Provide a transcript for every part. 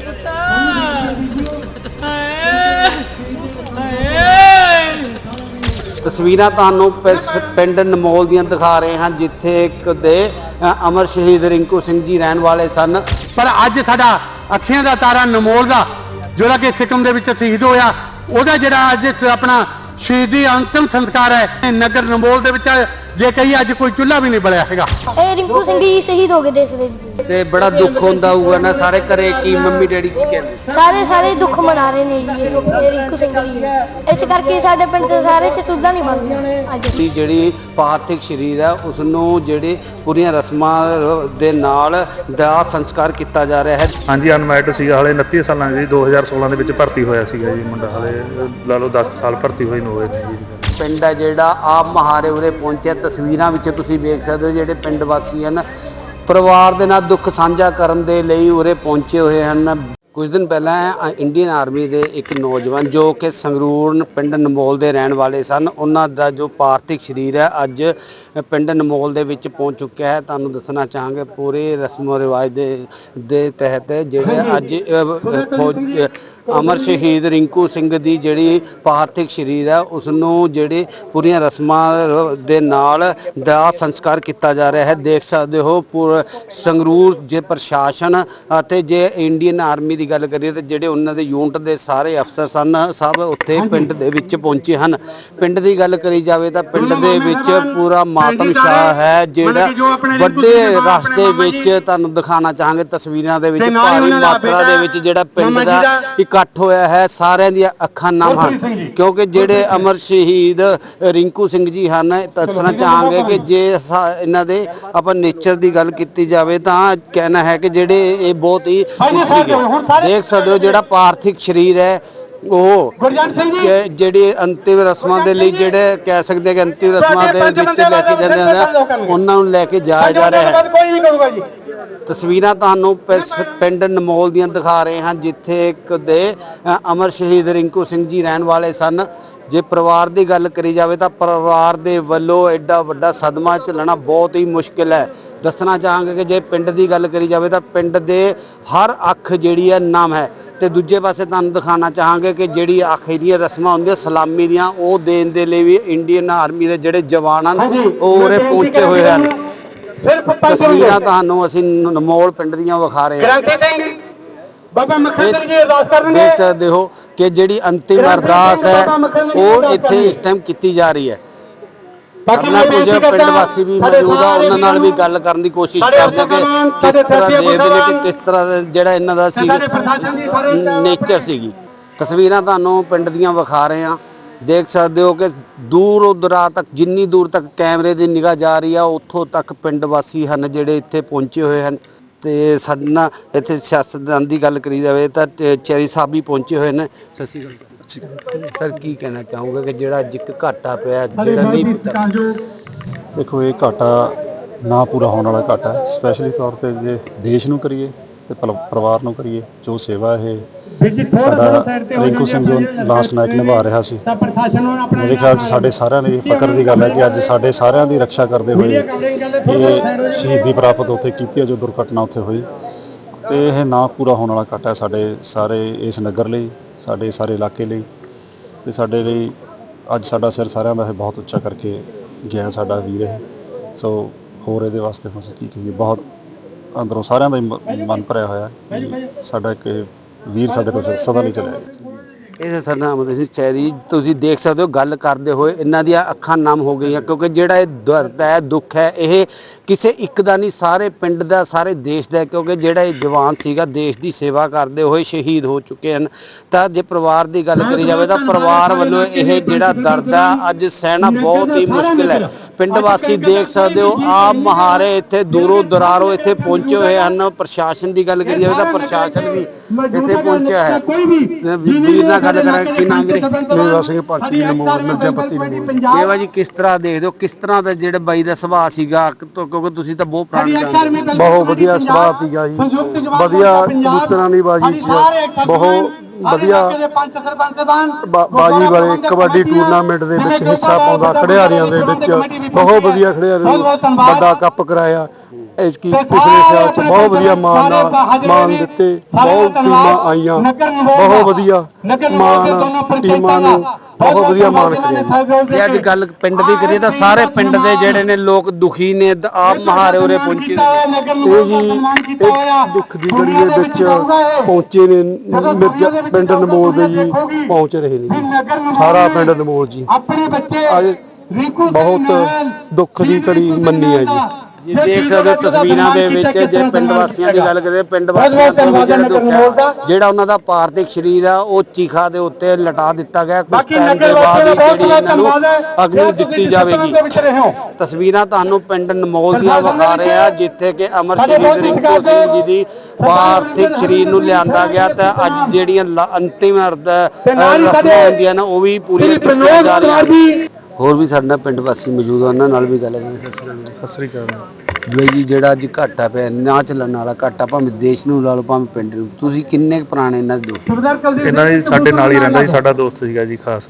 ਪੁੱਤਾ। ਹਾਏ ਹਾਏ ਤਸਵੀਰਾਂ ਤੁਹਾਨੂੰ ਪਿਸ- ਪਿੰਡ ਨਮੋਲ ਦੀਆਂ ਦਿਖਾ ਰਹੇ ਹਾਂ ਜਿੱਥੇ ਇੱਕ ਦੇ ਅ, ਅਮਰ ਸ਼ਹੀਦ ਰਿੰਕੂ ਸਿੰਘ ਜੀ ਰਹਿਣ ਵਾਲੇ ਸਨ। ਪਰ ਅੱਜ ਸਾਡਾ ਅੱਖੀਆਂ ਦਾ ਤਾਰਾ ਨਮੋਲ ਦਾ ਜਿਹੜਾ ਕਿ ਸਿੱਕਮ ਦੇ ਵਿੱਚ ਸ਼ਹੀਦ ਹੋਇਆ ਉਹਦਾ ਜਿਹੜਾ ਅੱਜ ਇਸ ਆਪਣਾ ਸ਼ਹੀਦੀ ਅੰਤਿਮ ਸੰਸਕਾਰ ਹੈ ਨਗਰ ਨਮੋਲ ਦੇ ਵਿੱਚ ਜੇ ਕਹੀ ਅੱਜ ਕੋਈ ਚੁੱਲ੍ਹਾ ਵੀ ਨਹੀਂ ਬਲਿਆ ਹੈਗਾ। ਇਹ ਰਿੰਕੂ ਸਿੰਘ ਜੀ ਸ਼ਹੀਦ ਹੋ ਗਏ ਦੇਸ਼ ਦੇ। ਤੇ ਬੜਾ ਦੁੱਖ ਹੁੰਦਾ ਹੋਊਗਾ ਨਾ ਸਾਰੇ ਘਰੇ ਕੀ ਮੰਮੀ ਡੈਡੀ ਕੀ ਕਹਿੰਦੇ? ਸਾਰੇ ਸਾਰੇ ਦੁੱਖ ਮਨਾ ਰਹੇ ਨੇ ਜੀ ਇਸ ਇਹ ਰਿੰਕੂ ਸਿੰਘ ਜੀ। ਇਸ ਕਰਕੇ ਸਾਡੇ ਪਿੰਡ ਦੇ ਸਾਰੇ ਚ ਚੁੱਲ੍ਹਾ ਨਹੀਂ ਬਣਦਾ ਅੱਜ। ਦੀ ਜਿਹੜੀ ਪਾਰਥਿਕ ਸਰੀਰ ਹੈ ਉਸ ਨੂੰ ਜਿਹੜੇ ਪੂਰੀਆਂ ਰਸਮਾਂ ਦੇ ਨਾਲ ਦਾ ਸੰਸਕਾਰ ਕੀਤਾ ਜਾ ਰਿਹਾ ਹੈ। ਹਾਂਜੀ ਅਨਮੈਰਿਡ ਸੀਗਾ ਹਲੇ 29 ਸਾਲਾਂ ਦੀ 2016 ਦੇ ਵਿੱਚ ਭਰਤੀ ਹੋਇਆ ਸੀਗਾ ਜੀ ਮੁੰਡਾ। ਹਲੇ ਲਾ ਲਓ 10 ਸਾਲ ਭਰਤੀ ਹੋਏ ਨੂੰ ਹੋਏ ਨੇ ਜੀ। ਪਿੰਡ ਹੈ ਜਿਹੜਾ ਆਪ ਮਹਾਰੇ ਉਰੇ ਪਹੁੰਚਿਆ। ਤਸਵੀਰਾਂ ਵਿੱਚ ਤੁਸੀਂ ਵੇਖ ਸਕਦੇ ਹੋ ਜਿਹੜੇ ਪਿੰਡ ਵਾਸੀ ਹਨ। ਪਰਿਵਾਰ ਦੇ ਨਾਲ ਦੁੱਖ ਸਾਂਝਾ ਕਰਨ ਦੇ ਲਈ ਉਰੇ ਪਹੁੰਚੇ ਹੋਏ ਹਨ। ਕੁਝ ਦਿਨ ਪਹਿਲਾਂ ਇੰਡੀਅਨ ਆਰਮੀ ਦੇ ਇੱਕ ਨੌਜਵਾਨ ਜੋ ਕਿ ਸੰਗਰੂਰ ਪਿੰਡ ਨਮੋਲ ਦੇ ਰਹਿਣ ਵਾਲੇ ਸਨ ਉਹਨਾਂ ਦਾ ਜੋ ਪਾਰਥਿਕ ਸਰੀਰ ਹੈ ਅੱਜ ਪਿੰਡ ਨਮੋਲ ਦੇ ਵਿੱਚ ਪਹੁੰਚ ਚੁੱਕਿਆ ਹੈ। ਤੁਹਾਨੂੰ ਦੱਸਣਾ ਚਾਹਾਂਗੇ ਪੂਰੇ ਰਸਮੋ ਰਿਵਾਜ ਦੇ ਦੇ ਤਹਿਤ ਜਿਹੜੇ ਅੱਜ ਅਮਰ ਸ਼ਹੀਦ ਰਿੰਕੂ ਸਿੰਘ ਦੀ ਜਿਹੜੀ ਪਾਰਥਿਕ ਸਰੀਰ ਹੈ ਉਸ ਨੂੰ ਜਿਹੜੇ ਪੂਰੀਆਂ ਰਸਮਾਂ ਦੇ ਨਾਲ ਦਾ ਸੰਸਕਾਰ ਕੀਤਾ ਜਾ ਰਿਹਾ ਹੈ। ਦੇਖ ਸਕਦੇ ਹੋ ਪੂਰ ਸੰਗਰੂਰ ਜੇ ਪ੍ਰਸ਼ਾਸਨ ਅਤੇ ਜੇ ਇੰਡੀਅਨ ਆਰਮੀ ਦੀ ਗੱਲ ਕਰੀਏ ਤੇ ਜਿਹੜੇ ਉਹਨਾਂ ਦੇ ਯੂਨਿਟ ਦੇ ਸਾਰੇ ਅਫਸਰ ਸਨ ਸਭ ਉੱਥੇ ਪਿੰਡ ਦੇ ਵਿੱਚ ਪਹੁੰਚੇ ਹਨ। ਪਿੰਡ ਦੀ ਗੱਲ ਕਰੀ ਜਾਵੇ ਤਾਂ ਪਿੰਡ ਦੇ ਵਿੱਚ ਪੂਰਾ ਮਾਤਮ ਸ਼ਾਹ ਹੈ ਜਿਹੜਾ ਵੱਡੇ ਰਸਤੇ ਵਿੱਚ ਤੁਹਾਨੂੰ ਦਿਖਾਣਾ ਚਾਹਾਂਗੇ ਤਸਵੀਰਾਂ ਦੇ ਵਿੱਚ ਭਾਰੀ ਮਾਤਰਾ ਦੇ ਵਿੱਚ ਜਿਹੜਾ ਪਿੰਡ ਦਾ ਇਕੱਠ ਹੋਇਆ ਹੈ ਸਾਰਿਆਂ ਦੀਆਂ ਅੱਖਾਂ ਨਮ ਹਨ ਕਿਉਂਕਿ ਜਿਹੜੇ ਅਮਰ ਸ਼ਹੀਦ ਰਿੰਕੂ ਸਿੰਘ ਜੀ ਹਨ ਦੱਸਣਾ ਚਾਹਾਂਗੇ ਕਿ ਜੇ ਇਹਨਾਂ ਦੇ ਆਪਾਂ ਨੇਚਰ ਦੀ ਗੱਲ ਕੀਤੀ ਜਾਵੇ ਤਾਂ ਕਹਿਣਾ ਹੈ ਕਿ ਜਿਹੜੇ ਇਹ ਬਹੁਤ ਹੀ ਦੇਖ ਸਕਦੇ ਹੋ ਜਿਹੜਾ ਪਾਰਥਿਕ ਸਰੀਰ ਹੈ ਉਹ ਗੁਰਜੰਟ ਸਿੰਘ ਜੀ। ਕਿ ਜਿਹੜੀ ਅੰਤਿਮ ਰਸਮਾਂ ਦੇ ਲਈ ਜਿਹੜੇ ਕਹਿ ਸਕਦੇ ਕਿ ਅੰਤਿਮ ਰਸਮਾਂ ਦੇ ਵਿੱਚ ਲੈ ਕੇ ਜਾਂਦੇ ਹਨ ਉਹਨਾਂ ਨੂੰ ਲੈ ਕੇ ਜਾਇਆ ਜਾ ਰਿਹਾ ਹੈ ਕੋਈ ਨਹੀਂ ਕਰੂਗਾ ਜੀ। ਤਸਵੀਰਾਂ ਤੁਹਾਨੂੰ ਪਿੰਡ ਨਮੋਲ ਦੀਆਂ ਦਿਖਾ ਰਹੇ ਹਾਂ ਜਿੱਥੇ ਇੱਕ ਦੇ ਅਮਰ ਸ਼ਹੀਦ ਰਿੰਕੂ ਸਿੰਘ ਜੀ ਰਹਿਣ ਵਾਲੇ ਸਨ। ਜੇ ਪਰਿਵਾਰ ਦੀ ਗੱਲ ਕਰੀ ਜਾਵੇ ਤਾਂ ਪਰਿਵਾਰ ਦੇ ਵੱਲੋਂ ਐਡਾ ਵੱਡਾ ਸਦਮਾ ਝੱਲਣਾ ਬਹੁਤ ਹੀ ਮੁਸ਼ਕਿਲ ਹੈ। ਦੱਸਣਾ ਚਾਹਾਂਗੇ ਕਿ ਜੇ ਪਿੰਡ ਦੀ ਗੱਲ ਕਰੀ ਜਾਵੇ ਤਾਂ ਪਿੰਡ ਦੇ ਹਰ ਅੱਖ ਜਿਹੜੀ ਹੈ ਨਮ ਹੈ। ਤੇ ਦੂਜੇ ਪਾਸੇ ਤੁਹਾਨੂੰ ਦਿਖਾਣਾ ਚਾਹਾਂਗੇ ਕਿ ਜਿਹੜੀ ਆਖਿਰੀਆਂ ਰਸਮਾਂ ਹੁੰਦੀਆਂ ਸਲਾਮੀ ਦੀਆਂ ਉਹ ਦੇਣ ਦੇ ਲਈ ਵੀ ਇੰਡੀਅਨ ਆਰਮੀ ਦੇ ਜਿਹੜੇ ਜਵਾਨ ਹਨ ਉਹ ਉਰੇ ਪਹੁੰਚੇ ਹੋਏ ਹਨ। ਸਿਰਫ ਪੰਜ ਤਸਵੀਰਾਂ ਤੁਹਾਨੂੰ ਅਸੀਂ ਨਮੋਲ ਪਿੰਡ ਦੀਆਂ ਵਿਖਾ ਰਹੇ ਹਾਂ। ਸਿੰਘ ਬਾਬਾ ਮੱਖਣ ਜੀ ਅਰਦਾਸ ਕਰਨਗੇ ਦੇਖ ਸਕਦੇ ਹੋ ਕਿ ਜਿਹੜੀ ਅੰਤਿਮ ਅਰਦਾਸ ਹੈ ਉਹ ਇੱਥੇ ਇਸ ਟਾਈਮ ਕੀਤੀ ਜਾ ਰਹੀ ਹੈ। ਆਪਣਾ ਕੁਝ ਪਿੰਡ ਵਾਸੀ ਵੀ ਮੌਜੂਦ ਆ ਉਹਨਾਂ ਨਾਲ ਵੀ ਗੱਲ ਕਰਨ ਦੀ ਕੋਸ਼ਿਸ਼ ਕਰਦੇ ਕਿ ਕਿਸ ਤਰ੍ਹਾਂ ਦੇਖਦੇ ਨੇ ਕਿ ਕਿਸ ਤਰ੍ਹਾਂ ਜਿਹੜਾ ਇਹਨਾਂ ਦਾ ਸੀ ਨੇਚਰ ਸੀਗੀ। ਤਸਵੀਰਾਂ ਤੁਹਾਨੂੰ ਪਿੰਡ ਦੀਆਂ ਵਿਖਾ ਰਹੇ ਹਾਂ। ਦੇਖ ਸਕਦੇ ਹੋ ਕਿ ਦੂਰੋਂ ਦਰਾ ਤੱਕ ਜਿੰਨੀ ਦੂਰ ਤੱਕ ਕੈਮਰੇ ਦੀ ਨਿਗਾਹ ਜਾ ਰਹੀ ਆ ਉੱਥੋਂ ਤੱਕ ਪਿੰਡ ਵਾਸੀ ਹਨ ਜਿਹੜੇ ਇੱਥੇ ਪਹੁੰਚੇ ਹੋਏ ਹਨ। ਤੇ ਸਾਡੇ ਨਾਲ ਇੱਥੇ ਸਿਆਸਤਦਾਨ ਦੀ ਗੱਲ ਕਰੀ ਜਾਵੇ ਤਾਂ ਤੇ ਚੈਰੀ ਸਾਹਿਬ ਵੀ ਪਹੁੰਚੇ ਹੋਏ ਨੇ। ਸਤਿ ਸ਼੍ਰੀ ਅਕਾਲ ਸਰ ਕੀ ਕਹਿਣਾ ਚਾਹੋਗੇ ਕਿ ਜਿਹੜਾ ਅੱਜ ਇੱਕ ਘਾਟਾ ਪਿਆ ਜਿਹੜਾ ਨਹੀਂ ਪੁੱਤਰ ਦੇਖੋ ਇਹ ਘਾਟਾ ਨਾ ਪੂਰਾ ਹੋਣ ਵਾਲਾ ਘਾਟਾ ਹੈ। ਸਪੈਸ਼ਲੀ ਤੌਰ ਤੇ ਜੇ ਦੇਸ਼ ਨੂੰ ਕਰੀਏ ਤੇ ਪਲ- ਪਰਿਵਾਰ ਨੂੰ ਕਰੀਏ ਜੋ ਸੇਵਾ ਇਹ ਸਾਡਾ ਰਿੰਕੂ ਸਿੰਘ ਜੋ ਲਾਸਟ ਨਾਇਕ ਨਿਭਾ ਰਿਹਾ ਸੀ। ਤਾਂ ਪ੍ਰਸ਼ਾਸਨ ਨੂੰ ਆਪਣਾ ਮੇਰੇ ਖਿਆਲ 'ਚ ਸਾਡੇ ਸਾਰਿਆਂ ਦੀ ਫਕਰ ਦੀ ਗੱਲ ਹੈ ਕਿ ਅੱਜ ਸਾਡੇ ਸਾਰਿਆਂ ਦੀ ਰੱਖਿਆ ਕਰਦੇ ਹੋਏ ਇਹ ਸ਼ਹੀਦੀ ਪ੍ਰਾਪਤ ਉੱਥੇ ਕੀਤੀ ਹੈ ਜੋ ਦੁਰਘਟਨਾ ਉੱਥੇ ਹੋਈ। ਤੇ ਇਹ ਨਾ ਪੂਰਾ ਹੋਣ ਵਾਲਾ ਘਾਟਾ ਹੈ ਸਾਡੇ ਸਾਰੇ ਇਸ ਨਗਰ ਲਈ। ਸਾਡੇ ਸਾਰੇ ਇਲਾਕੇ ਲਈ ਤੇ ਸਾਡੇ ਲਈ ਅੱਜ ਸਾਡਾ ਸਿਰ ਸਾਰਿਆਂ ਦਾ ਇਹ ਬਹੁਤ ਉੱਚਾ ਕਰਕੇ ਗਿਆ ਸਾਡਾ ਵੀਰ ਇਹ। ਸੋ ਹੋਰ ਇਹਦੇ ਵਾਸਤੇ ਹੁਣ ਅਸੀਂ ਕੀ ਕਹੀਏ? ਬਹੁਤ ਅੰਦਰੋਂ ਸਾਰਿਆਂ ਦਾ ਹੀ ਮ- ਮਨ ਭਰਿਆ ਹੋਇਆ ਹੈ ਕਿ ਸਾਡਾ ਇੱਕ ਇਹ ਵੀਰ ਸਾਡੇ ਕੋਲ ਸਦਾ ਲਈ ਚੱਲਿਆ। ਇਹ ਸਾਡਾ ਅਮਰ ਸਿੰਘ ਚੈਰੀ ਤੁਸੀਂ ਦੇਖ ਸਕਦੇ ਹੋ ਗੱਲ ਕਰਦੇ ਹੋਏ ਇਹਨਾਂ ਦੀਆਂ ਅੱਖਾਂ ਨਮ ਹੋ ਗਈਆਂ ਕਿਉਂਕਿ ਜਿਹੜਾ ਇਹ ਦਰਦ ਹੈ ਦੁੱਖ ਹੈ ਇਹ ਕਿਸੇ ਇੱਕ ਦਾ ਨਹੀਂ ਸਾਰੇ ਪਿੰਡ ਦਾ ਸਾਰੇ ਦੇਸ਼ ਦਾ ਹੈ ਕਿਉਂਕਿ ਜਿਹੜਾ ਇਹ ਜਵਾਨ ਸੀਗਾ ਦੇਸ਼ ਦੀ ਸੇਵਾ ਕਰਦੇ ਹੋਏ ਸ਼ਹੀਦ ਹੋ ਚੁੱਕੇ ਹਨ। ਤਾਂ ਜੇ ਪਰਿਵਾਰ ਦੀ ਗੱਲ ਕਰੀ ਜਾਵੇ ਤਾਂ ਪਰਿਵਾਰ ਵੱਲੋਂ ਇਹ ਜਿਹੜਾ ਦਰਦ ਆ ਅੱਜ ਸਹਿਣਾ ਬਹੁਤ ਹੀ ਮੁਸ਼ਕਿਲ ਹੈ। ਪਿੰਡ ਵਾਸੀ ਦੇਖ ਸਕਦੇ ਹੋ ਆਪ ਮਹਾਰੇ ਇੱਥੇ ਦੂਰੋਂ ਦਰਾਰੋਂ ਇੱਥੇ ਪਹੁੰਚੇ ਹੋਏ ਹਨ ਪ੍ਰਸ਼ਾਸਨ ਦੀ ਗੱਲ ਕਰੀ ਜਾਵੇ ਤਾਂ ਪ੍ਰਸ਼ਾਸਨ ਵੀ ਇੱਥੇ ਪਹੁੰਚਿਆ ਹੈ। ਕੋਈ ਵੀ ਵੀਰ ਨਾਲ ਗੱਲ ਕਰਾਂਗੇ ਕੀ ਨਾਮ ਵੀਰੇ ਮੇਵਾ ਸਿੰਘ ਭਾਟੀ ਨਮੋਰ ਮਿਰਜ਼ਾਪੱਤੀ ਨਮੋਰ ਦੇਵਾ ਜੀ ਕਿਸ ਤਰ੍ਹਾਂ ਦੇਖਦੇ ਹੋ ਕਿਸ ਤਰ੍ਹਾਂ ਦਾ ਜਿਹੜਾ ਬਾਈ ਦਾ ਸੁਭਾਅ ਸੀਗਾ ਕਿਉਂਕਿ ਤੁਸੀਂ ਤਾਂ ਬਹੁਤ ਪੁਰਾਣੇ ਜਾਣਦੇ। ਬਹੁਤ ਵਧੀਆ ਸੁਭਾਅ ਸੀਗਾ ਜੀ। ਵਧੀਆ ਕਬੂਤਰਾਂ ਦੀ ਬਾਜੀ ਚ ਬਹੁਤ ਵਧੀਆ। ਪੰਜ ਸਰਪੰਚਦਾਨ ਬਾ- ਬਾਜੀ ਵਾਲੇ ਕਬੱਡੀ ਟੂਰਨਾਮੈਂਟ ਦੇ ਵਿੱਚ ਹਿੱਸਾ ਪਾਉਂਦਾ ਖਿਡਾਰੀਆਂ ਦੇ ਵਿੱਚ ਬਹੁਤ ਵਧੀਆ ਖਿਡਾਰੀ ਵੱਡਾ ਕੱਪ ਕਰਾਇਆ। ਐਸਕੀ ਪਿਛਲੇ ਸਾਲ ਚ ਬਹੁਤ ਵਧੀਆ ਮਾਨ ਨਾਲ ਮਾਨ ਦਿੱਤੇ। ਬਹੁਤ ਟੀਮਾਂ ਆਈਆਂ। ਬਹੁਤ ਵਧੀਆ ਮਾਨ ਟੀਮਾਂ ਨੂੰ ਬਹੁਤ ਵਧੀਆ ਮਾਨ ਕਰਿਆ ਜੇ। ਅੱਜ ਗੱਲ ਪਿੰਡ ਦੀ ਕਰੀਏ ਤਾਂ ਸਾਰੇ ਪਿੰਡ ਦੇ ਜਿਹੜੇ ਨੇ ਲੋਕ ਦੁਖੀ ਨੇ ਦ- ਆਪ ਮਹਾਰੇ ਉਰੇ ਪਹੁੰਚੇ ਇਹ ਜੀ ਇਹ ਦੁੱਖ ਦੀ ਘੜੀ ਦੇ ਵਿੱਚ ਪਹੁੰਚੇ ਨੇ ਮਿਰਜ਼ਾ ਪਿੰਡ ਨਮੋਲ ਦੇ ਜੀ ਪਹੁੰਚ ਰਹੇ ਨੇ ਜੀ। ਸਾਰਾ ਪਿੰਡ ਨਮੋਲ ਜੀ। ਆਪਣੇ ਬੱਚੇ ਅੱਜ ਬਹੁਤ ਦੁੱਖ ਦੀ ਘੜੀ ਮੰਨੀ ਹੈ ਜੀ। ਜੀ ਦੇਖ ਸਕਦੇ ਤਸਵੀਰਾਂ ਦੇ ਵਿੱਚ ਜੇ ਪਿੰਡ ਵਾਸੀਆਂ ਦੀ ਗੱਲ ਕਰੀਏ ਪਿੰਡ ਵਾਸੀਆਂ ਵੀ ਜਿਹੜਾ ਦੁੱਖ ਹੈ ਜਿਹੜਾ ਉਹਨਾਂ ਦਾ ਪਾਰਥਿਕ ਸਰੀਰ ਆ ਉਹ ਚੀਖਾ ਦੇ ਉੱਤੇ ਲਟਾ ਦਿੱਤਾ ਗਿਆ ਕੁਝ ਬਾਕੀ ਟਾਈਮ ਦੇ ਨਗਰ ਬਾਅਦ ਵਾਸੀਆਂ ਹੀ ਦਾ ਬਹੁਤ ਜਿਹੜੀ ਇਹਨਾਂ ਨੂੰ ਅਗਨੀ ਦਿੱਤੀ ਜਾਵੇਗੀ। ਦੇ ਤਸਵੀਰਾਂ ਤੁਹਾਨੂੰ ਪਿੰਡ ਨਮੋਲ ਦੀਆਂ ਵਿਖਾ ਰਹੇ ਆ ਜਿੱਥੇ ਕਿ ਅਮਰ ਸ਼ਹੀਦ ਰਿੰਕੂ ਸਿੰਘ ਜੀ ਦੀ ਪਾਰਥਿਕ ਸਰੀਰ ਨੂੰ ਲਿਆਂਦਾ ਗਿਆ ਤਾਂ ਅੱਜ ਜਿਹੜੀਆਂ ਅੰਤਿਮ ਅਰਦ ਤੇ ਨਾਲ ਹੀ ਰਸਮਾਂ ਸਾਡੇ ਹੁੰਦੀਆਂ ਨੇ ਉਹ ਵੀ ਪ੍ਰਨੋਦ ਜਾ ਰਹੀਆਂ ਹੋਰ ਵੀ ਸਾਡੇ ਨਾਲ ਪਿੰਡ ਵਾਸੀ ਮੌਜੂਦ ਆ ਉਹਨਾਂ ਨਾਲ ਵੀ ਗੱਲ ਕਰਾਂਗੇ। ਸਤਿ ਸ਼੍ਰੀ ਅਕਾਲ ਸਤਿ ਸ੍ਰੀ ਅਕਾਲ ਜੀ। ਜੀ ਜਿਹੜਾ ਅੱਜ ਘਾਟਾ ਪਿਆ ਨਾ ਚੱਲਣ ਵਾਲਾ ਘਾਟਾ ਭਾਵੇਂ ਦੇਸ਼ ਨੂੰ ਲਾ ਲਓ ਭਾਵੇਂ ਪਿੰਡ ਨੂੰ। ਤੁਸੀਂ ਕਿੰਨੇ ਕੁ ਪੁਰਾਣੇ ਇਹਨਾਂ ਦੇ ਦੋਸਤ? ਇਹਨਾਂ ਦੀ ਸਾਡੇ ਨਾਲ ਹੀ ਰਹਿੰਦਾ ਜੀ। ਸਾਡਾ ਦੋਸਤ ਸੀਗਾ ਜੀ ਖਾਸ।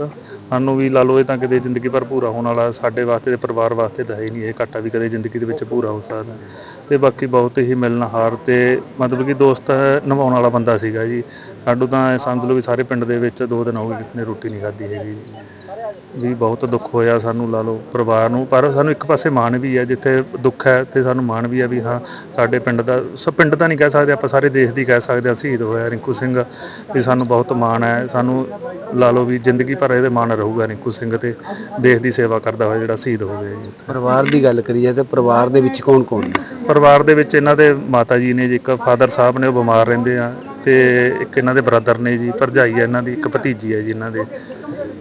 ਸਾਨੂੰ ਵੀ ਲਾ ਲਓ ਇਹ ਤਾਂ ਕਦੇ ਜ਼ਿੰਦਗੀ ਭਰ ਪੂਰਾ ਹੋਣ ਵਾਲਾ ਸਾਡੇ ਵਾਸਤੇ ਤੇ ਪਰਿਵਾਰ ਵਾਸਤੇ ਤਾਂ ਹੈ ਹੀ ਨਹੀਂ ਇਹ ਘਾਟਾ ਵੀ ਕਦੇ ਜ਼ਿੰਦਗੀ ਦੇ ਵਿੱਚ ਪੂਰਾ ਹੋ ਸਕਦਾ। ਤੇ ਬਾਕੀ ਬਹੁਤ ਹੀ ਮਿਲਣਹਾਰ ਤੇ ਮਤਲਬ ਕਿ ਦੋਸਤ ਨਿਭਾਉਣ ਵਾਲਾ ਬੰਦਾ ਸੀਗਾ ਜੀ। ਸਾਡੂ ਤਾਂ ਇਹ ਸਮਝ ਲਓ ਵੀ ਸਾਰੇ ਪਿੰਡ ਦੇ ਵਿੱਚ ਦੋ ਦਿਨ ਹੋ ਗਏ ਕਿਸੇ ਨੇ ਰੋਟੀ ਨਹੀਂ ਖਾਧੀ ਹੈਗੀ। ਜੀ ਵੀ ਬਹੁਤ ਦੁੱਖ ਹੋਇਆ ਸਾਨੂੰ ਲਾ ਲਓ ਪਰਿਵਾਰ ਨੂੰ ਪਰ ਸਾਨੂੰ ਇੱਕ ਪਾਸੇ ਮਾਣ ਵੀ ਹੈ ਜਿੱਥੇ ਦੁੱਖ ਹੈ ਤੇ ਸਾਨੂੰ ਮਾਣ ਵੀ ਹੈ ਵੀ ਹਾਂ ਸਾਡੇ ਪਿੰਡ ਦਾ ਸਭ ਪਿੰਡ ਦਾ ਨਹੀਂ ਕਹਿ ਸਕਦੇ ਆਪਾਂ ਸਾਰੇ ਦੇਸ਼ ਦੀ ਕਹਿ ਸਕਦੇ ਹਾਂ ਸ਼ਹੀਦ ਹੋਇਆ ਰਿੰਕੂ ਸਿੰਘ ਵੀ ਸਾਨੂੰ ਬਹੁਤ ਮਾਣ ਹੈ ਸਾਨੂੰ ਲਾ ਲਓ ਵੀ ਜ਼ਿੰਦਗੀ ਭਰ ਇਹਦੇ ਮਾਣ ਰਹੂਗਾ ਰਿੰਕੂ ਸਿੰਘ ਤੇ ਦੇਸ਼ ਦੀ ਸੇਵਾ ਕਰਦਾ ਹੋਇਆ ਜਿਹੜਾ ਸ਼ਹੀਦ ਹੋ ਗਿਆ ਜੀ ਪਰਿਵਾਰ ਦੀ ਗੱਲ ਕਰੀਏ ਤੇ ਪਰਿਵਾਰ ਦੇ ਵਿੱਚ ਕੌਣ ਕੌਣ ਨੇ? ਪਰਿਵਾਰ ਦੇ ਵਿੱਚ ਇਹਨਾਂ ਦੇ ਮਾਤਾ ਜੀ ਨੇ ਜੀ ਇੱਕ ਫਾਦਰ ਸਾਹਿਬ ਨੇ ਉਹ ਬਿਮਾਰ ਰਹਿੰਦੇ ਆ ਤੇ ਇੱਕ ਇਹਨਾਂ ਦੇ ਬ੍ਰਦਰ ਨੇ ਜੀ ਭਰਜਾਈ ਹੈ ਇਹਨਾਂ ਦੀ ਇੱਕ ਭਤੀਜੀ ਹੈ ਜੀ ਇਹਨਾਂ ਦੇ।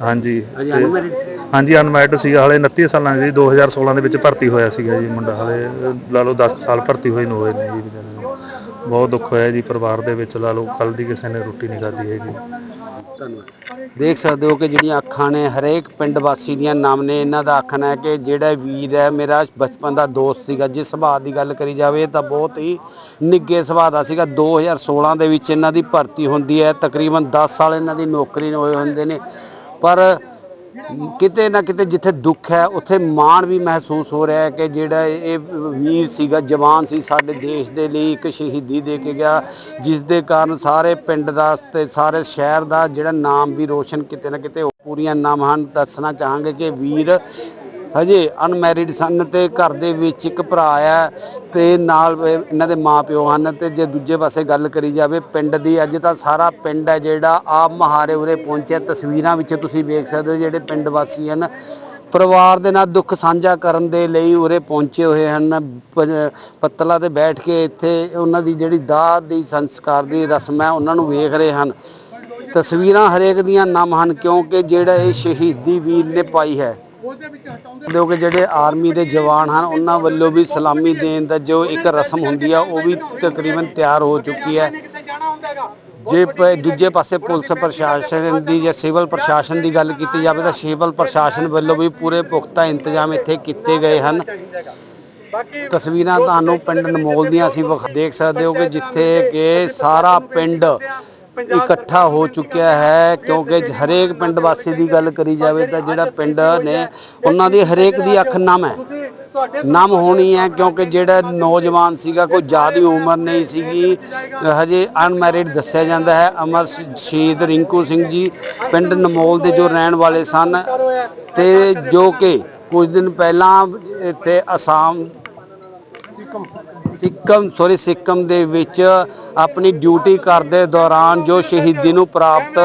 ਹਾਂਜੀ ਅਜੇ ਅਨਮੈਰਿਡ ਸੀ? ਹਾਂਜੀ ਅਨਮੈਰਿਡ ਸੀਗਾ। ਹਾਲੇ 29 ਸਾਲਾਂ ਦੀ 2016 ਦੇ ਵਿੱਚ ਭਰਤੀ ਹੋਇਆ ਸੀਗਾ ਜੀ ਮੁੰਡਾ। ਹਾਲੇ ਲਾ ਲਓ 10 ਸਾਲ ਭਰਤੀ ਹੋਏ ਨੂੰ ਹੋਏ ਨੇ ਜੀ ਵਿਚਾਰੇ ਨੂੰ। ਬਹੁਤ ਦੁੱਖ ਹੋਇਆ ਜੀ ਪਰਿਵਾਰ ਦੇ ਵਿੱਚ। ਲਾ ਲਓ ਕੱਲ ਦੀ ਕਿਸੇ ਨੇ ਰੋਟੀ ਨਹੀਂ ਖਾਧੀ ਹੈਗੀ। ਧੰਨਵਾਦ। ਦੇਖ ਸਕਦੇ ਹੋ ਕਿ ਜਿਹੜੀਆਂ ਅੱਖਾਂ ਨੇ ਹਰੇਕ ਪਿੰਡ ਵਾਸੀ ਦੀਆਂ ਨਾਮ ਨੇ ਇਹਨਾਂ ਦਾ ਆਖਣਾ ਹੈ ਕਿ ਜਿਹੜਾ ਵੀਰ ਹੈ ਮੇਰਾ ਬਚਪਨ ਦਾ ਦੋਸਤ ਸੀਗਾ। ਜਿਸ ਸੁਭਾਅ ਦੀ ਗੱਲ ਕਰੀ ਜਾਵੇ ਤਾਂ ਬਹੁਤ ਹੀ ਨਿੱਗੇ ਸੁਭਾਅ ਦਾ ਸੀਗਾ। 2016 ਦੇ ਵਿੱਚ ਇਹਨਾਂ ਦੀ ਭਰਤੀ ਹੁੰਦੀ ਹੈ। ਤਕਰੀਬਨ 10 ਸਾਲ ਇਹਨਾਂ ਦੀ ਨੌਕਰੀ ਹੋਏ ਹੁੰਦੇ ਨੇ। ਪਰ ਕਿਤੇ ਨਾ ਕਿਤੇ ਜਿੱਥੇ ਦੁੱਖ ਹੈ, ਉੱਥੇ ਮਾਣ ਵੀ ਮਹਿਸੂਸ ਹੋ ਰਿਹਾ ਹੈ ਕਿ ਜਿਹੜਾ ਇਹ ਵੀਰ ਸੀਗਾ, ਜਵਾਨ ਸੀ ਸਾਡੇ ਦੇਸ਼ ਦੇ ਲਈ, ਇੱਕ ਸ਼ਹੀਦੀ ਦੇ ਕੇ ਗਿਆ, ਜਿਸ ਦੇ ਕਾਰਨ ਸਾਰੇ ਪਿੰਡ ਦਾ ਤੇ ਸਾਰੇ ਸ਼ਹਿਰ ਦਾ ਜਿਹੜਾ ਨਾਮ ਵੀ ਰੋਸ਼ਨ ਕਿਤੇ ਨਾ ਕਿਤੇ ਪੂਰੀਆਂ ਨਾਮ ਹਨ। ਦੱਸਣਾ ਚਾਹਾਂਗੇ ਕਿ ਵੀਰ ਹਜੇ ਅਨਮੈਰਿਡ ਸਨ ਤੇ ਘਰ ਦੇ ਵਿੱਚ ਇੱਕ ਭਰਾ ਆ ਤੇ ਨਾਲ ਇਹਨਾਂ ਦੇ ਮਾਪਿਓ ਹਨ ਤੇ ਜੇ ਦੂਜੇ ਪਾਸੇ ਗੱਲ ਕਰੀ ਜਾਵੇ ਪਿੰਡ ਦੀ, ਅੱਜ ਤਾਂ ਸਾਰਾ ਪਿੰਡ ਹੈ ਜਿਹੜਾ, ਆਪ ਮਹਾਰੇ ਉਰੇ ਪਹੁੰਚਿਆ। ਤਸਵੀਰਾਂ ਵਿੱਚ ਤੁਸੀਂ ਵੇਖ ਸਕਦੇ ਹੋ ਜਿਹੜੇ ਪਿੰਡ ਵਾਸੀ ਹਨ। ਪਰਿਵਾਰ ਦੇ ਨਾਲ ਦੁੱਖ ਸਾਂਝਾ ਕਰਨ ਦੇ ਲਈ ਉਰੇ ਪਹੁੰਚੇ ਹੋਏ ਹਨ। ਪ- ਪੱਤਲਾ ਤੇ ਬੈਠ ਕੇ ਇੱਥੇ ਉਹਨਾਂ ਦੀ ਜਿਹੜੀ ਦਾਤ ਦੀ ਸੰਸਕਾਰ ਦੀ ਰਸਮ ਹੈ, ਉਹਨਾਂ ਨੂੰ ਵੇਖ ਰਹੇ ਹਨ। ਤਸਵੀਰਾਂ ਹਰੇਕ ਦੀਆਂ ਨਮ ਹਨ ਕਿਉਂਕਿ ਜਿਹੜਾ ਇਹ ਸ਼ਹੀਦੀ ਵੀਰ ਨੇ ਪਾਈ ਹੈ। ਜੋ ਕਿ ਜਿਹੜੇ ਆਰਮੀ ਦੇ ਜਵਾਨ ਹਨ, ਉਹਨਾਂ ਵੱਲੋਂ ਵੀ ਸਲਾਮੀ ਦੇਣ ਦਾ ਜੋ ਇੱਕ ਰਸਮ ਹੁੰਦੀ ਆ, ਉਹ ਵੀ ਤਕਰੀਬਨ ਤਿਆਰ ਹੋ ਚੁੱਕੀ ਹੈ। ਜੇ ਪ- ਦੂਜੇ ਪਾਸੇ ਪੁਲਿਸ ਪ੍ਰਸ਼ਾਸਨ ਦੀ ਜਾਂ ਸਿਵਲ ਪ੍ਰਸ਼ਾਸਨ ਦੀ ਗੱਲ ਕੀਤੀ ਜਾਵੇ ਤਾਂ ਸਿਵਲ ਪ੍ਰਸ਼ਾਸਨ ਵੱਲੋਂ ਵੀ ਪੂਰੇ ਪੁਖਤਾ ਇੰਤਜ਼ਾਮ ਇੱਥੇ ਕੀਤੇ ਗਏ ਹਨ। ਤਸਵੀਰਾਂ ਤੁਹਾਨੂੰ ਪਿੰਡ ਨਮੋਲ ਦੀਆਂ ਅਸੀਂ ਵਿਖ- ਦੇਖ ਸਕਦੇ ਹੋ ਕਿ ਜਿੱਥੇ ਕਿ ਸਾਰਾ ਪਿੰਡ ਇਕੱਠਾ ਹੋ ਚੁੱਕਿਆ ਹੈ ਕਿਉਂਕਿ ਹਰੇਕ ਪਿੰਡ ਵਾਸੀ ਦੀ ਗੱਲ ਕਰੀ ਜਾਵੇ ਤਾਂ ਜਿਹੜਾ ਪਿੰਡ ਨੇ ਉਹਨਾਂ ਦੀ ਹਰੇਕ ਦੀ ਅੱਖ ਨਮ ਹੈ। ਨਮ ਹੋਣੀ ਹੈ ਕਿਉਂਕਿ ਜਿਹੜਾ ਨੌਜਵਾਨ ਸੀਗਾ ਕੋਈ ਜ਼ਿਆਦਾ ਉਮਰ ਨਹੀਂ ਸੀਗੀ ਹਜੇ ਅਨਮੈਰਿਡ ਦੱਸਿਆ ਜਾਂਦਾ ਹੈ। ਅਮਰ ਸ਼ਹੀਦ ਰਿੰਕੂ ਸਿੰਘ ਜੀ ਪਿੰਡ ਨਮੋਲ ਦੇ ਜੋ ਰਹਿਣ ਵਾਲੇ ਸਨ ਤੇ ਜੋ ਕਿ ਕੁਝ ਦਿਨ ਪਹਿਲਾਂ ਇੱਥੇ ਅਸਾਮ ਸਿੱਕਮ ਸੋਰੀ ਸਿੱਕਮ ਦੇ ਵਿੱਚ ਆਪਣੀ ਡਿਊਟੀ ਕਰਦੇ ਦੌਰਾਨ ਜੋ ਸ਼ਹੀਦੀ ਨੂੰ ਪ੍ਰਾਪਤ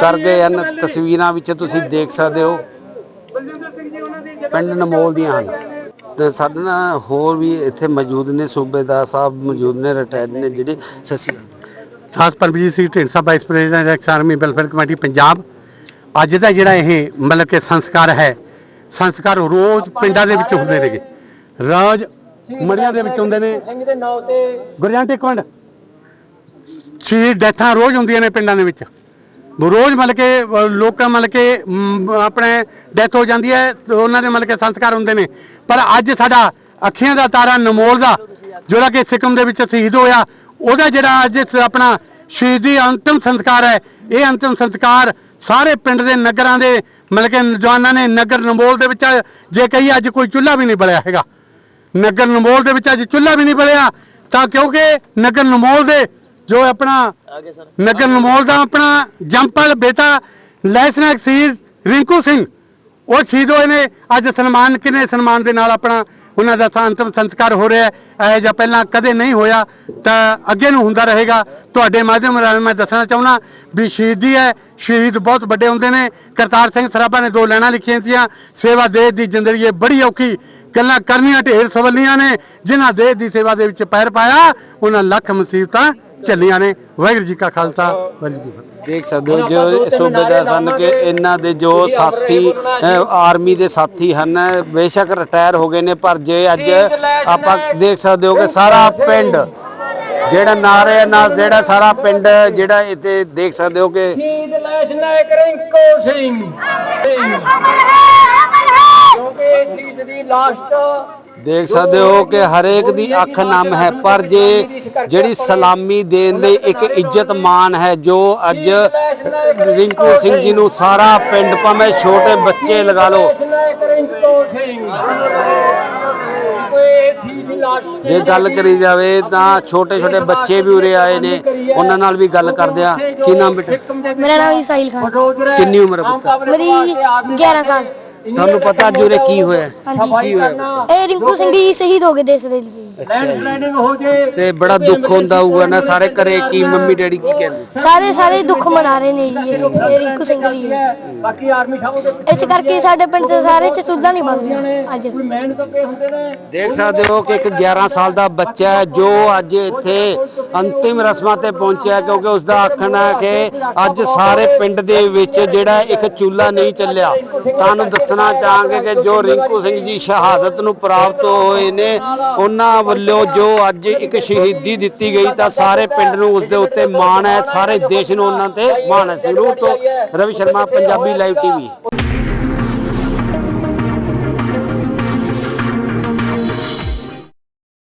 ਕਰਦੇ ਹਨ, ਤਸਵੀਰਾਂ ਵਿੱਚ ਤੁਸੀਂ ਦੇਖ ਸਕਦੇ ਹੋ। ਪਿੰਡ ਨਮੋਲ ਦੀਆਂ ਹਨ। ਤੇ ਸਾਡੇ ਨਾਲ ਹੋਰ ਵੀ ਇੱਥੇ ਮੌਜੂਦ ਨੇ, ਸੂਬੇਦਾਰ ਸਾਹਿਬ ਮੌਜੂਦ ਨੇ ਰਿਟਾਇਰਡ ਨੇ, ਜਿਹੜੇ ਸਤਿ Shri Paramjit Singh Dhindsa vice president ex army welfare committee Punjab. ਅੱਜ ਦਾ ਜਿਹੜਾ ਇਹ ਮਤਲਬ ਕਿ ਸੰਸਕਾਰ ਹੈ, ਸੰਸਕਾਰ ਰੋਜ਼ ਪਿੰਡਾਂ ਦੇ ਵਿੱਚ ਹੁੰਦੇ ਨੇਗੇ। ਰੋਜ਼ ਮੜੀਆਂ ਦੇ ਵਿੱਚ ਹੁੰਦੇ ਨੇ। ਗੁਰਜੰਟ ਇੱਕ ਮਿੰਟ। ਸ਼ਹੀਦ ਡੈਥਾਂ ਰੋਜ਼ ਹੁੰਦੀਆਂ ਨੇ ਪਿੰਡਾਂ ਦੇ ਵਿੱਚ। ਰੋਜ਼ ਮਤਲਬ ਕਿ ਅ, ਲੋਕਾਂ ਮਤਲਬ ਕਿ ਆਪਣੇ ਡੈਥ ਹੋ ਜਾਂਦੀ ਹੈ ਉਹਨਾਂ ਦੇ ਮਤਲਬ ਕਿ ਸੰਸਕਾਰ ਹੁੰਦੇ ਨੇ। ਪਰ ਅੱਜ ਸਾਡਾ ਅੱਖੀਆਂ ਦਾ ਤਾਰਾ ਨਮੋਲ ਦਾ ਜਿਹੜਾ ਕਿ ਸਿੱਕਮ ਦੇ ਵਿੱਚ ਸ਼ਹੀਦ ਹੋਇਆ ਉਹਦਾ ਜਿਹੜਾ ਅੱਜ ਆਪਣਾ ਸ਼ਹੀਦੀ ਅੰਤਿਮ ਸੰਸਕਾਰ ਹੈ ਇਹ ਅੰਤਿਮ ਸੰਸਕਾਰ ਸਾਰੇ ਪਿੰਡ ਦੇ ਨਗਰਾਂ ਦੇ ਮਤਲਬ ਕਿ ਨੌਜਵਾਨਾਂ ਨੇ ਨਗਰ ਨਮੋਲ ਦੇ ਵਿੱਚ ਜੇ ਕਹੀ ਅੱਜ ਕੋਈ ਚੁੱਲ੍ਹਾ ਵੀ ਨਹੀਂ ਬਲਿਆ ਹੈਗਾ। ਨਗਰ ਨਮੋਲ ਦੇ ਵਿੱਚ ਅੱਜ ਚੁੱਲ੍ਹਾ ਵੀ ਨਹੀਂ ਬਲਿਆ। ਤਾਂ ਕਿਉਂਕਿ ਨਗਰ ਨਮੋਲ ਦੇ ਜੋ ਆਪਣਾ ਨਗਰ ਨਮੋਲ ਦਾ ਆਪਣਾ ਜੰਪਲ ਬੇਟਾ ਲੈਸਨਕ ਸੀਜ਼ ਰਿੰਕੂ ਸਿੰਘ ਉਹ ਸ਼ਹੀਦ ਹੋਏ ਨੇ। ਅੱਜ ਸਨਮਾਨ ਕਿਨੇ ਸਨਮਾਨ ਦੇ ਨਾਲ ਆਪਣਾ ਉਹਨਾਂ ਦਾ ਅੰਤਮ ਸੰਸਕਾਰ ਹੋ ਰਿਹਾ ਹੈ। ਇਹ ਜਾਂ ਪਹਿਲਾਂ ਕਦੇ ਨਹੀਂ ਹੋਇਆ ਤਾਂ ਅੱਗੇ ਨੂੰ ਹੁੰਦਾ ਰਹੇਗਾ। ਤੁਹਾਡੇ ਮਾਧਿਅਮ ਰਾਹੀਂ ਮੈਂ ਦੱਸਣਾ ਚਾਹੁੰਦਾ ਵੀ ਸ਼ਹੀਦੀ ਹੈ ਸ਼ਹੀਦ ਬਹੁਤ ਵੱਡੇ ਹੁੰਦੇ ਨੇ। ਕਰਤਾਰ ਸਿੰਘ ਸਰਾਭਾ ਨੇ ਦੋ ਲੈਣਾ ਲਿਖੀਆਂ ਸੀਆਂ ਸੇਵਾ ਦੇਸ਼ ਦੀ ਜ਼ਿੰਦਗੀ ਬੜੀ ਔਖੀ ਗੱਲਾਂ ਕਰਨੀਆਂ ਢੇਰ ਸਵੱਲੀਆਂ ਨੇ ਜਿਨ੍ਹਾਂ ਦੇਸ਼ ਦੀ ਸੇਵਾ ਦੇ ਵਿੱਚ ਪੈਰ ਪਾਇਆ ਉਹਨਾਂ ਲੱਖ ਮੁਸੀਬਤਾਂ ਚੱਲੀਆਂ ਨੇ। ਵਾਹਿਗੁਰੂ ਜੀ ਕਾ ਖਾਲਸਾ ਵਾਹਿਗੁਰੂ ਜੀ ਕੀ ਫਤਿਹ। ਦੇਖ ਸਕਦੇ ਹੋ ਜੋ ਸੂਬੇਦਾਰ ਸਨ ਕਿ ਇਹਨਾਂ ਦੇ ਜੋ ਸਾਥੀ ਆਰਮੀ ਦੇ ਸਾਥੀ ਹਨ ਬੇਸ਼ੱਕ ਰਿਟਾਇਰ ਹੋ ਗਏ ਨੇ ਪਰ ਜੇ ਅੱਜ ਆਪਾਂ ਦੇਖ ਸਕਦੇ ਹੋ ਕਿ ਸਾਰਾ ਪਿੰਡ ਜਿਹੜਾ ਨਾਰੇ ਨਾਲ ਜਿਹੜਾ ਸਾਰਾ ਪਿੰਡ ਜਿਹੜਾ ਇੱਥੇ ਦੇਖ ਸਕਦੇ ਹੋ ਕਿ ਸ਼ਹੀਦ ਲੈਸਨਾਇਕ ਰਿੰਕੂ ਸਿੰਘ। ਕਿਉਂਕਿ ਸ਼ਹੀਦ ਦੀ ਲਾਸਟ ਦੇਖ ਸਕਦੇ ਹੋ ਕਿ ਹਰੇਕ ਦੀ ਅੱਖ ਨਮ ਹੈ ਪਰ ਜੇ ਜਿਹੜੀ ਸਲਾਮੀ ਦੇਣ ਲਈ ਇੱਕ ਇੱਜ਼ਤ ਮਾਨ ਹੈ ਜੋ ਅੱਜ ਰਿੰਕੂ ਸਿੰਘ ਜੀ ਨੂੰ ਸਾਰਾ ਪਿੰਡ ਭਾਵੇਂ ਛੋਟੇ ਬੱਚੇ ਲਗਾ ਲਓ। ਜੇ ਗੱਲ ਕਰੀ ਜਾਵੇ ਤਾਂ ਛੋਟੇ ਛੋਟੇ ਬੱਚੇ ਵੀ ਉਰੇ ਆਏ ਨੇ ਉਹਨਾਂ ਨਾਲ ਵੀ ਗੱਲ ਕਰਦੇ ਆ ਕੀ ਨਾਮ ਬੇਟਾ? ਮੇਰਾ ਨਾਮ ਇਸਾਈਲ ਖਾਨ। ਕਿੰਨੀ ਉਮਰ ਹੈ ਮੇਰੀ 11 ਸਾਲ। ਤੁਹਾਨੂੰ ਪਤਾ ਅੱਜ ਉਰੇ ਕੀ ਹੋਇਆ ਕੀ ਹੋਇਆ। ਇਹ ਰਿੰਕੂ ਸਿੰਘ ਜੀ ਸ਼ਹੀਦ ਹੋ ਗਏ ਦੇਸ਼ ਦੇ ਲਈ। ਲੈਂਡ ਸਲਾਈਡਿੰਗ ਹੋ ਜੇ ਤੇ ਬੜਾ ਦੁੱਖ ਹੁੰਦਾ ਹੋਊਗਾ ਨਾ ਸਾਰੇ ਘਰੇ ਕੀ ਮੰਮੀ ਡੈਡੀ ਕੀ ਕਹਿੰਦੇ? ਸਾਰੇ ਸਾਰੇ ਦੁੱਖ ਮਨਾ ਰਹੇ ਨੇ ਜੀ ਇਸ ਇਹ ਰਿੰਕੂ ਸਿੰਘ ਲਈ ਬਾਕੀ ਆਰਮੀ ਸਾਹਿਬ ਦੇ ਇਸ ਕਰਕੇ ਸਾਡੇ ਪਿੰਡ 'ਚ ਸਾਰੇ ਚ ਚੁੱਲ੍ਹਾ ਨਹੀਂ ਬਣਦਾ ਅੱਜ। ਕੋਈ ਮਿਹਨਤ ਕਰਦੇ ਹੁੰਦੇ ਨੇ। ਦੇਖ ਸਕਦੇ ਹੋ ਕਿ ਇੱਕ 11 ਸਾਲ ਦਾ ਬੱਚਾ ਹੈ ਜੋ ਅੱਜ ਇੱਥੇ ਅੰਤਿਮ ਰਸਮਾਂ ਤੇ ਪਹੁੰਚਿਆ ਕਿਉਂਕਿ ਉਸ ਦਾ ਆਖਣਾ ਹੈ ਕਿ ਅੱਜ ਸਾਰੇ ਪਿੰਡ ਦੇ ਵਿੱਚ ਜਿਹੜਾ ਇੱਕ ਚੂਲਾ ਨਹੀਂ ਚੱਲਿਆ। ਤੁਹਾਨੂੰ ਦੱਸਣਾ ਚਾਹਾਂਗੇ ਕਿ ਜੋ ਰਿੰਕੂ ਸਿੰਘ ਜੀ ਸ਼ਹਾਦਤ ਨੂੰ ਪ੍ਰਾਪਤ ਹੋਏ ਨੇ ਉਹਨਾਂ ਵੱਲੋਂ ਜੋ ਅੱਜ ਇੱਕ ਸ਼ਹੀਦੀ ਦਿੱਤੀ ਗਈ ਤਾਂ ਸਾਰੇ ਪਿੰਡ ਨੂੰ ਉਸ ਦੇ ਉੱਤੇ ਮਾਣ ਹੈ ਸਾਰੇ ਦੇਸ਼ ਨੂੰ ਉਹਨਾਂ ਤੇ ਮਾਣ ਹੈ। ਜ਼ਰੂਰ ਤੋਂ ਰਵੀ ਸ਼ਰਮਾ ਪੰਜਾਬੀ ਲਾਈਵ ਟੀਵੀ।